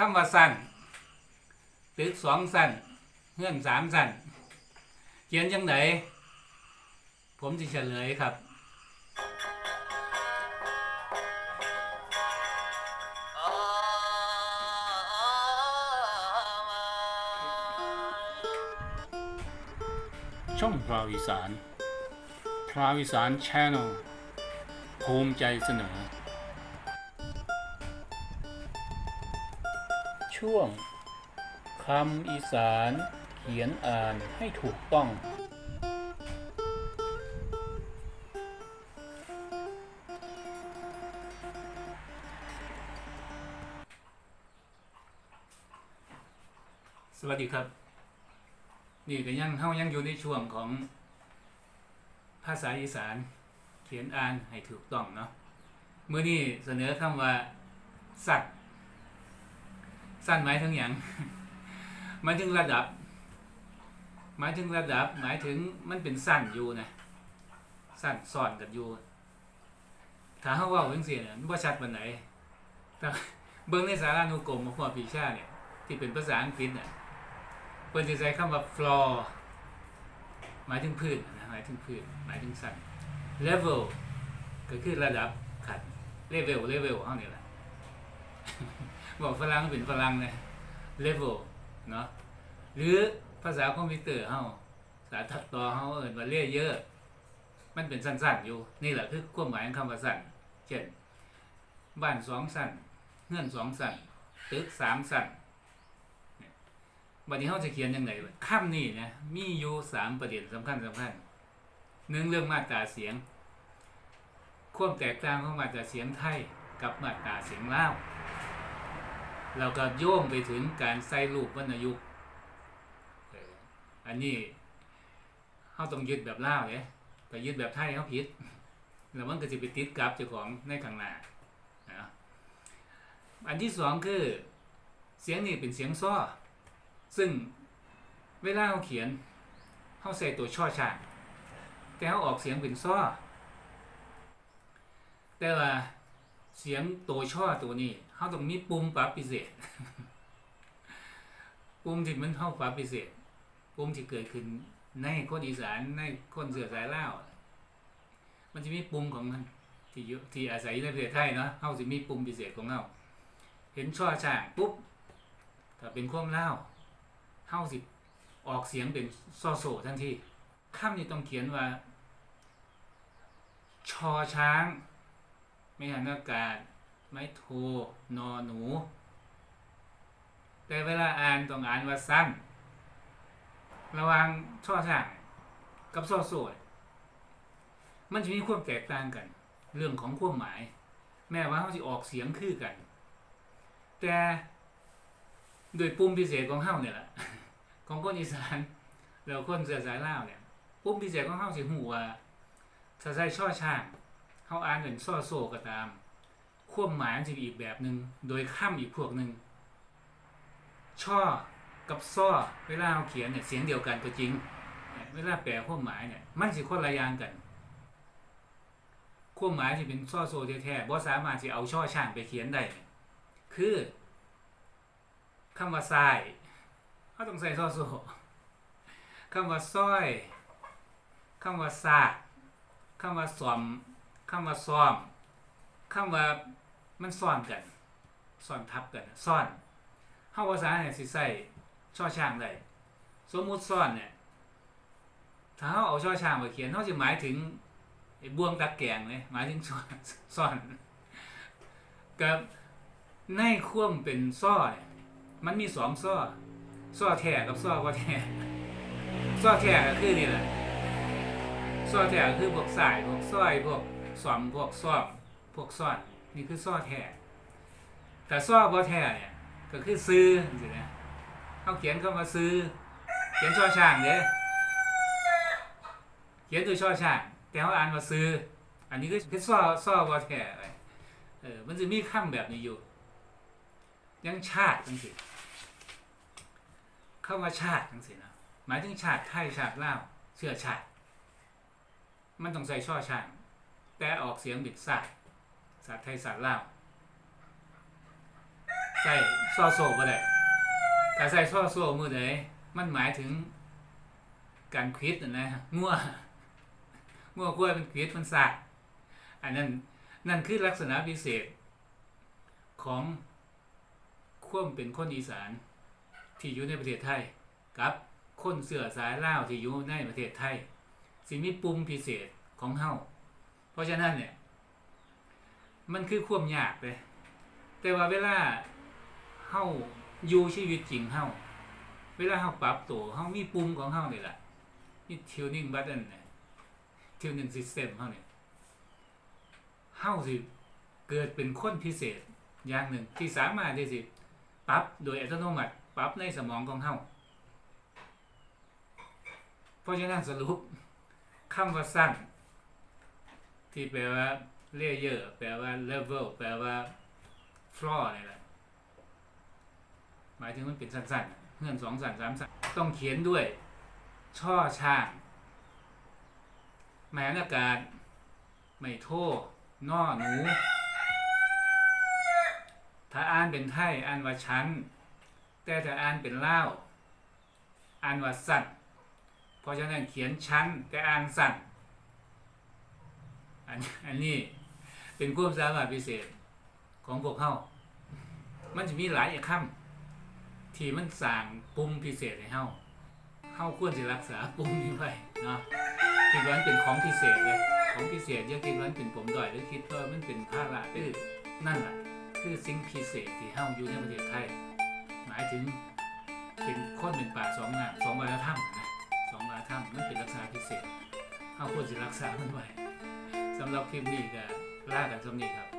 คำว่าสั้นตึกสองสั้นเงื่อนสามสั้นเขียนจังไหนผมจะเฉลยครับ ช่องพราวอีสานพราวอีสานชนลภูมิใจเสนอ ช่วงคำอีสานเขียนอ่านให้ถูกต้อง สวัสดีครับ นี่ก็ยังเฮายังอยู่ในช่วงของภาษาอีสานเขียนอ่านให้ถูกต้องเนาะเมื้อนี้เสนอคำว่า สัตว์ สั้นหมายถึงหยังหมายถึงระดับ หมายถึงระดับ หมายถึงมันเป็นสั้นอยู่นะสั้นซ้อนกันอยู่ถ้าเฮาเว้าจังซี่เนี่ยมันบ่ชัดปานไหนแต่เบิ่งในสารานุกรมของพ่อปีชาเนี่ย ที่เป็นภาษาอังกฤษเนี่ยเพิ่นจะใช้คำว่า floor หมายถึงพื้นนะหมายถึงพื้นหมายถึงสั้น level ก็คือระดับขัด level level เฮานี่แหละ บอกฝรั่งเป็นฝรั่งเนะ level เนาะหรือภาษาคอมพิวเตอร์เฮาภาตัดต่อเฮาเอิ้นว่า layer มันเป็นสั้นๆอยู่ นี่แหละคือความหมายของคำว่าสั้นเช่น บ้านสองสั้นเงื่อนสองสั้นตึกสามสั้นวันนี้เขาจะเขียนยังไงคำนี้เนี่ยมีอยู่สามประเด็นสำคัญสำคัญหนึ่งเรื่องมาตราเสียงความแตกต่างของมาตราเสียงไทยกับมาตราเสียงลาว เราก็โยงไปถึงการใส่รูปวรรณยุกต์อันนี้เขาต้องยึดแบบเล่าเนี่ยแต่ยึดแบบไทยเขาผิด แล้วมันก็จะไปติดกับเจ้าของในข้างหน้านะอันที่สองคือเสียงนี่เป็นเสียงซ้อ ซึ่งเวลาเขาเขียนเขาใส่ตัวช่อชางแต่เขาออกเสียงเป็นซ้อ แต่ว่า เสียงตัวช่อตัวนี้เขาต้องมีปุ่มปรับพิเศษ ปุ่มที่มันเข้าปรับพิเศษ ปุ่มที่เกิดขึ้นในคนอีสานในคนเสือสายล่ามันจะมีปุ่มของมันที่ยที่อาศัยในประเทศไทยเนาะเขาจะมีปุ่มพิเศษของเขาเห็นช่อช่างปุ๊บถ้าเป็นความเล่าวเฮาสิออกเสียงเป็นซอโซทันทีคำนี้ต้องเขียนว่า ชอช้าง ไม่หันอากาศ ไม่โทนอหนู แต่เวลาอ่านต้องอ่านว่าสั้น ระว่างช่อช้างกับซอโซเนี่ยมันจะมีความแตกต่างกัน เรื่องของความหมาย แม้ว่าเขาจะออกเสียงคือกัน แต่โดยปุ่มพิเศษของเฮาเนี่ยแหละของคนอีสานแล้วคนเสือสายล่าเนี่ยปุ่มพิเศษของเฮาสิหูว่าถ้าใส่ช่อช่าง เฮาอ่านเป็นซ่อโซก็ตาม ความหมายมันสิอีกแบบหนึ่งโดยข้ามอีกพวกหนึ่งช่อกับซ้อเวลาเราเขียนเนี่ยเสียงเดียวกันก็จริง เวลาแปลความหมายเนี่ยมันสิคนละอย่างกันความหมายที่เป็นซ่อโซแท้ๆบ่สามารถสิเอาช่อช่างไปเขียนได้คือคำว่าทรายเขาต้องใส่ซอโซคำว่าซ้อยคำว่าซาคำว่าสอม คำว่าซ้อมคำว่ามันซ่อนกันซ่อนทับกันซ่อนเฮาภาษาเนี่ยสิใส่ช่อช้างได้สมมุติซ่อนเนี่ยถ้าเฮาเอาช่อช้างมาเขียนเฮาสิหมายถึงไอ้บ่วงตะแกงเลยหมายถึงซ่อนซ่อนกับในความเป็นซ้อเนี่ยมันมีสองซ้อซ้อแท้กับซ้อว่าแท้ซ้อแท้ก็คือนี่แหละซ้อแท้ก็คือพวกสายพวกซ้อยพวก สอมพวกซ้อมพวกซ้อนนี่คือซ้อแท้แต่ซ้อบ่แท้เนี่ยก็คือซื้อจังซี่นะเขาเขียนเข้ามาซื้อ เขียนช่อช่างเด้เขียนตัวช่อช่างแต่เขาอ่านว่าซื้อ อันนี้คือคือซ้อซ้อบ่แท้เลยเออมันจะมีคำแบบนี้อยู่ ยังชาติจังสิเข้ามาชาติจังสินะหมายถึงชาติไทยชาติลาวเชื้อชาติ มันต้องใส่ช่อช่าง แต่ออกเสียงบิดซาดศาสตร์ไทยศาสตร์ลาวใส่ซอโซ่บ่ได้ถ้าใส่ซอโซ่มือใดมันหมายถึงการควิดนะนะงัวงัวกล้วยมันควิดมันสากอันนั้นนั่นคือลักษณะพิเศษของความเป็นคนอีสานที่อยู่ในประเทศไทยกับคนเสือสายล่าวที่อยู่ในประเทศไทยสิมีปุ่มพิเศษของเฮา ราะฉะนั้นเนี่ย มันคือความยากเลย แต่ว่าเวลาเฮาอยู่ชีวิตจริงเฮาเวลาเฮาปรับตัวเฮามีปุ่มของเฮานี่แหละนี่ tuning button เนี่ย tuning system เฮาเนี่ยเฮาสิเกิดเป็นคนพิเศษอย่างหนึ่งที่สามารถที่สิปรับโดยอัตโนมัติปรับในสมองของเฮาเพราะฉะนั้นสรุปคำว่าสั้น ที่แปลว่า layer แปลว่า level แปลว่า floor นี่แหละหมายถึงมันเป็นสั้นๆเงื่อนสองสั้นสามสั้นต้องเขียนด้วย ช่อช่างแมนอากาศ ไม่โทน่อหนู ถ้าอ่านเป็นไทยอ่านว่าชั้น แต่ถ้าอ่านเป็นเล่าอ่านว่าสั้นเพราะฉะนั้นเขียนชั้นแต่อ่านสั้น อันอันนี้เป็นความสามารถพิเศษของพวกเขามันจะมีหลายคำที่มันสั่งปุ่มพิเศษให้เฮาเฮาควรจะรักษาปุ่มนี้ไว้เนาะคิดว่ามันเป็นของพิเศษเลยของพิเศษย่าคิดว่ามันเป็นผมด้อยหรือคิดว่ามันเป็นภาระเออนั่นแหละคือสิ่งพิเศษที่เฮาอยู่ในประเทศไทย หมายถึงเป็นคนเป็นป่าสองงานสองวัฒนธรรมนะสองวัฒนธรรมมันเป็นลักษณะพิเศษเฮาควรจะรักษามันไว้ สำหรับคลิปนี้ก็ลากันสำนี้ครับ